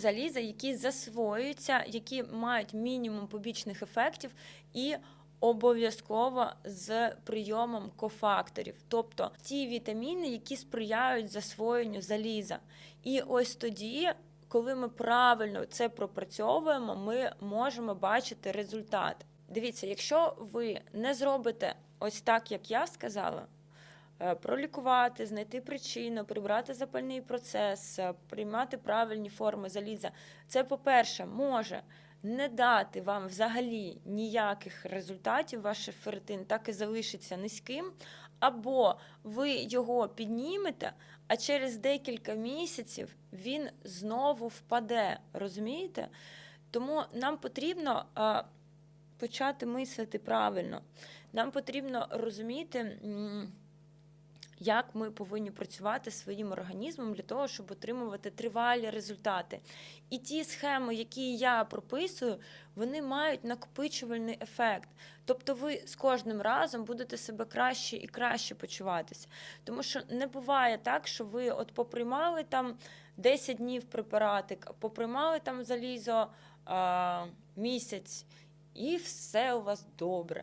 заліза, які засвоюються, які мають мінімум побічних ефектів і обов'язково з прийомом кофакторів, тобто ті вітаміни, які сприяють засвоєнню заліза. І ось тоді, коли ми правильно це пропрацьовуємо, ми можемо бачити результат. Дивіться, якщо ви не зробите ось так, як я сказала. Е, Пролікувати, знайти причину, прибрати запальний процес, е, приймати правильні форми заліза. Це, по-перше, може не дати вам взагалі ніяких результатів, ваш ферритин так і залишиться низьким, або ви його піднімете, а через декілька місяців він знову впаде. Розумієте? Тому нам потрібно а, почати мислити правильно. Нам потрібно розуміти. Як ми повинні працювати своїм організмом для того, щоб отримувати тривалі результати. І ті схеми, які я прописую, вони мають накопичувальний ефект. Тобто ви з кожним разом будете себе краще і краще почуватися. Тому що не буває так, що ви от поприймали там 10 днів препаратик, поприймали там залізо а, місяць, і все у вас добре.